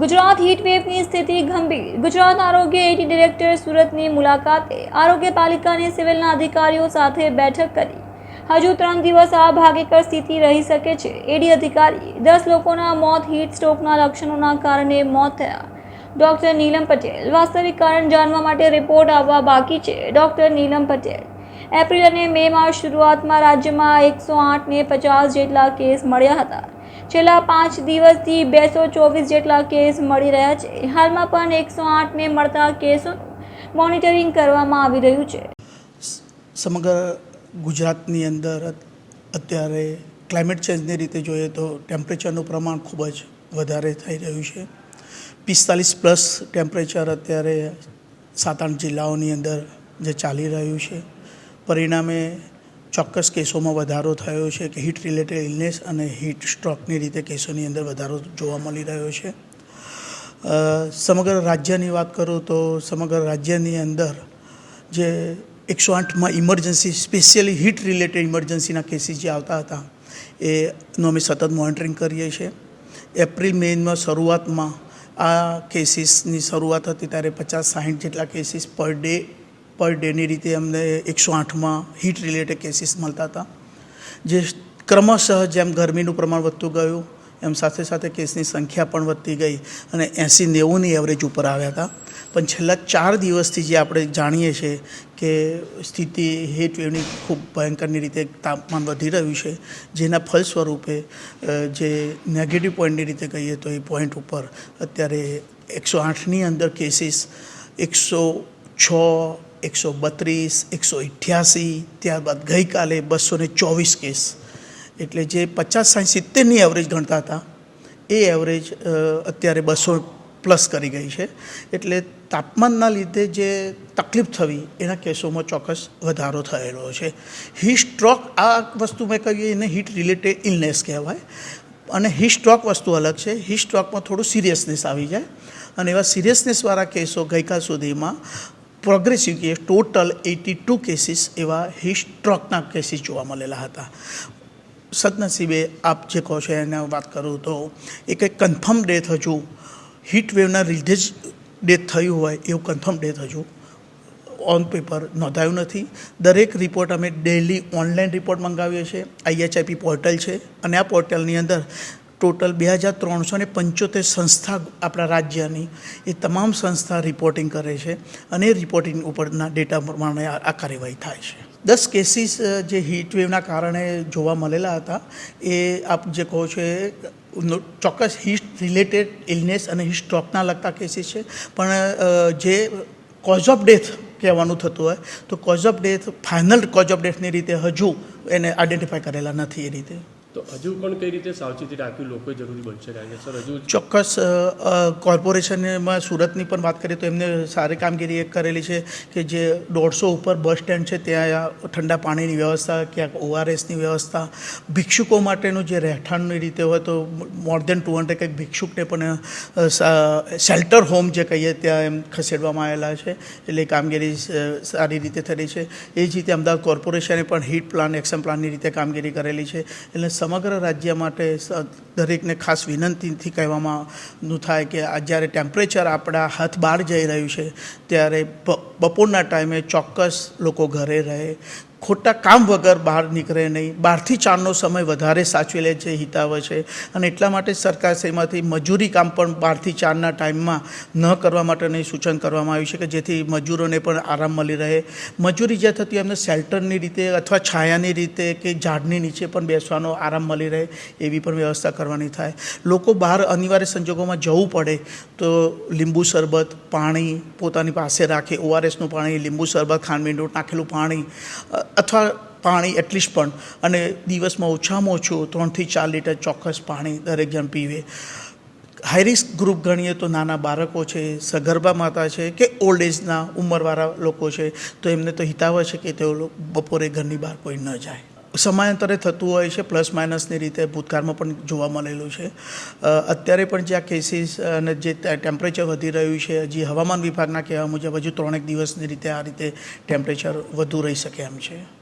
ગુજરાત હીટવેવની સ્થિતિ ગંભીર. ગુજરાત આરોગ્ય એટી ડિરેક્ટર સુરતની મુલાકાતે આરોગ્ય પાલિકાની સિવિલના અધિકારીઓ સાથે બેઠક કરી. હજુ ત્રણ દિવસ આ ભાગીકર સ્થિતિ રહી શકે છે. એડી અધિકારી, દસ લોકોના મોત, હીટ સ્ટ્રોકના લક્ષણોના કારણે મોત થયા. ડોક્ટર નીલમ પટેલ, વાસ્તવિક કારણ જાણવા માટે રિપોર્ટ આવવા બાકી છે. ડોક્ટર નીલમ પટેલ, એપ્રિલ અને મેમાં શરૂઆતમાં રાજ્યમાં એકસો આઠને પચાસ જેટલા કેસ મળ્યા હતા. છેલ્લા પાંચ દિવસથી બેસો ચોવીસ જેટલા કેસ મળી રહ્યા છે. હાલમાં પણ એકસો આઠને મળતા કેસો મોનિટરિંગ કરવામાં આવી રહ્યું છે. સમગ્ર ગુજરાતની અંદર અત્યારે ક્લાઇમેટ ચેન્જની રીતે જોઈએ તો ટેમ્પરેચરનું પ્રમાણ ખૂબ જ વધારે થઈ રહ્યું છે. પિસ્તાલીસ પ્લસ ટેમ્પરેચર અત્યારે સાત આઠ જિલ્લાઓની અંદર જે ચાલી રહ્યું છે. પરિણામે ચોક્કસ કેસોમાં વધારો થયો છે કે હીટ રિલેટેડ ઇલનેસ અને હીટ સ્ટ્રોકની રીતે કેસોની અંદર વધારો જોવા મળી રહ્યો છે. સમગ્ર રાજ્યની વાત કરું તો સમગ્ર રાજ્યની અંદર જે એકસો આઠમાં ઇમરજન્સી સ્પેશિયલી હીટ રિલેટેડ ઇમરજન્સીના કેસીસ જે આવતા હતા એનું અમે સતત મોનિટરિંગ કરીએ છીએ. એપ્રિલ, મેમાં શરૂઆતમાં આ કેસીસની શરૂઆત હતી, ત્યારે પચાસ, સાહીઠ જેટલા કેસીસ પર ડે પર ડેની રીતે અમને એકસો આઠમાં હીટ રિલેટેડ કેસીસ મળતા હતા. જે ક્રમશઃ જેમ ગરમીનું પ્રમાણ વધતું ગયું, એમ સાથે સાથે કેસની સંખ્યા પણ વધતી ગઈ અને એંસી નેવુંની એવરેજ ઉપર આવ્યા હતા. પણ છેલ્લા ચાર દિવસથી જે આપણે જાણીએ છીએ કે સ્થિતિ હીટ વેવની ખૂબ ભયંકરની રીતે તાપમાન વધી રહ્યું છે, જેના ફલ સ્વરૂપે જે નેગેટિવ પોઈન્ટની રીતે કહીએ તો એ પોઈન્ટ ઉપર અત્યારે એકસો આઠની અંદર કેસીસ એકસો છ એકસો બત્રીસ, એકસો અઠ્યાસી, ત્યારબાદ ગઈકાલે બસો ને ચોવીસ કેસ. એટલે જે પચાસ સાઠ સિત્તેરની એવરેજ ગણતા હતા, એ એવરેજ અત્યારે બસો પ્લસ કરી ગઈ છે. એટલે તાપમાનના લીધે જે તકલીફ થવી, એના કેસોમાં ચોક્કસ વધારો થયેલો છે. હીટ સ્ટ્રોક આ વસ્તુ મેં કહીએ એને હીટ રિલેટેડ ઇલનેસ કહેવાય. અને હીટ સ્ટ્રોક વસ્તુ અલગ છે. હીટ સ્ટ્રોકમાં થોડું સિરિયસનેસ આવી જાય. અને એવા સિરિયસનેસવાળા કેસો ગઈકાલ સુધીમાં progressive case total eighty two cases એવા હીટ સ્ટ્રોકના કેસીસ જોવા મળેલા હતા. સદનસીબે આપ જે કહો છો એને વાત કરું તો એ કંઈક કન્ફર્મ ડેથ હજુ હિટવેવના લીધે જ ડેથ થયું હોય એવું કન્ફર્મ ડેથ હજુ ઓન પેપર નોંધાયું નથી. દરેક રિપોર્ટ અમે ડેલી ઓનલાઈન રિપોર્ટ મંગાવીએ છીએ. આઈએચઆઈપી પોર્ટલ છે અને આ પોર્ટલની અંદર ટોટલ બે હજાર ત્રણસો ને પંચોતેર સંસ્થા આપણા રાજ્યની એ તમામ સંસ્થા રિપોર્ટિંગ કરે છે અને રિપોર્ટિંગ ઉપરના ડેટા પ્રમાણે આ કાર્યવાહી થાય છે. દસ કેસીસ જે હીટવેવના કારણે જોવા મળેલા હતા, એ આપ જે કહો છો એ ચોક્કસ હિસ્ટ રિલેટેડ ઇલનેસ અને હિસ્ટ્રોકના સ્ટ્રોકના લગતા કેસીસ છે. પણ જે કોઝ ઓફ ડેથ કહેવાનું થતું હોય, તો cause of death final cause of ડેથની રીતે હજુ એને આઈડેન્ટિફાય કરેલા નથી એ રીતે. તો હજુ પણ કઈ રીતે સાવચેતી રાખવી લોકોએ જરૂરી બનશે કારણ કે સર, હજુ ચોક્કસ કોર્પોરેશનમાં સુરતની પણ વાત કરીએ તો એમને સારી કામગીરી એક કરેલી છે કે જે દોઢસો ઉપર બસ સ્ટેન્ડ છે, ત્યાં ઠંડા પાણીની વ્યવસ્થા, ક્યાંક ઓઆરએસની વ્યવસ્થા, ભિક્ષુકો માટેનું જે રહેઠાણની રીતે હોય તો મોર દેન ટુ હંડ્રેડ કંઈક ભિક્ષુકને પણ શેલ્ટર હોમ જે કહીએ ત્યાં એમ ખસેડવામાં આવેલા છે. એટલે કામગીરી સારી રીતે થઈ છે. એ જ રીતે અમદાવાદ કોર્પોરેશને પણ હીટ પ્લાન, એક્શન પ્લાનની રીતે કામગીરી કરેલી છે. એટલે સમગ્ર રાજ્ય માટે દરેકને ખાસ વિનંતીથી કહેવામાં નું થાય કે આ જ્યારે ટેમ્પરેચર આપણા હાથ બહાર જઈ રહ્યું છે, ત્યારે બપોરના ટાઈમે ચોક્કસ લોકો ઘરે રહે. ખોટા કામ વગર બહાર નીકળે નહીં. બહારથી ચારનો સમય વધારે સાચવી લે છે હિતાવે છે. અને એટલા માટે સરકાર શ્રીમાંથી મજૂરી કામ પણ બહારથી ચારના ટાઈમમાં ન કરવા માટેની સૂચન કરવામાં આવ્યું છે કે જેથી મજૂરોને પણ આરામ મળી રહે. મજૂરી જે થતી એમને શેલ્ટરની રીતે અથવા છાયાની રીતે કે ઝાડની નીચે પણ બેસવાનો આરામ મળી રહે એવી પણ વ્યવસ્થા કરવાની થાય. લોકો બહાર અનિવાર્ય સંજોગોમાં જવું પડે તો લીંબુ શરબત, પાણી પોતાની પાસે રાખે. ઓઆરએસનું પાણી, લીંબુ શરબત ખાંડમીંડું નાખેલું પાણી અથવા પાણી એટલીસ્ટ પણ, અને દિવસમાં ઓછામાં ઓછું ત્રણથી ચાર લીટર ચોક્કસ પાણી દરેક જણ પીવે. હાઈ રિસ્ક ગ્રુપ ગણીએ તો નાના બાળકો છે, સગર્ભા માતા છે, કે ઓલ્ડ એજના ઉંમરવાળા લોકો છે, તો એમને તો હિતાવ છે કે તેઓ બપોરે ઘરની બહાર કોઈ ન જાય. સમયાંતરે થતું હોય છે, પ્લસ માઇનસની રીતે ભૂતકાળમાં પણ જોવા મળેલું છે. અત્યારે પણ જે આ કેસીસ અને જે ટેમ્પરેચર વધી રહ્યું છે હજી હવામાન વિભાગના કહેવા મુજબ હજુ ત્રણેક દિવસની રીતે આ રીતે ટેમ્પરેચર વધુ રહી શકે એમ છે.